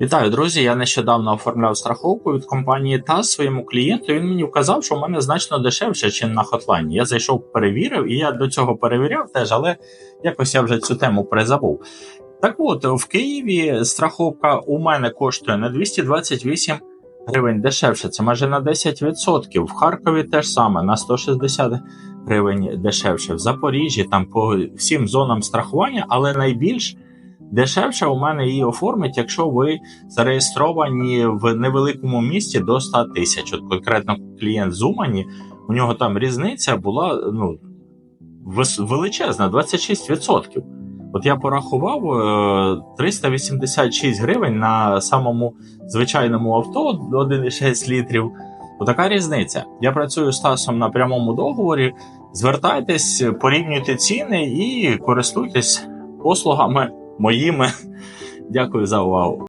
Вітаю, друзі! Я нещодавно оформляв страховку від компанії ТАС своєму клієнту. Він мені вказав, що в мене значно дешевше, ніж на хотлайні. Я зайшов, перевірив, і я до цього перевіряв теж, але якось я вже цю тему призабув. Так от, в Києві страховка у мене коштує на 228 гривень дешевше, це майже на 10%. В Харкові теж саме на 160 гривень дешевше. В Запоріжжі там по всім зонам страхування, але найбільш Дешевше у мене її оформить, якщо ви зареєстровані в невеликому місті до 100 тисяч. От конкретно клієнт з Умані, у нього там різниця була ну, величезна 26%. От я порахував е, 386 гривень на самому звичайному авто 1,6 літрів. Отака різниця. Я працюю з Тасом на прямому договорі. Звертайтесь, порівнюйте ціни і користуйтесь послугами моїми. Дякую за увагу.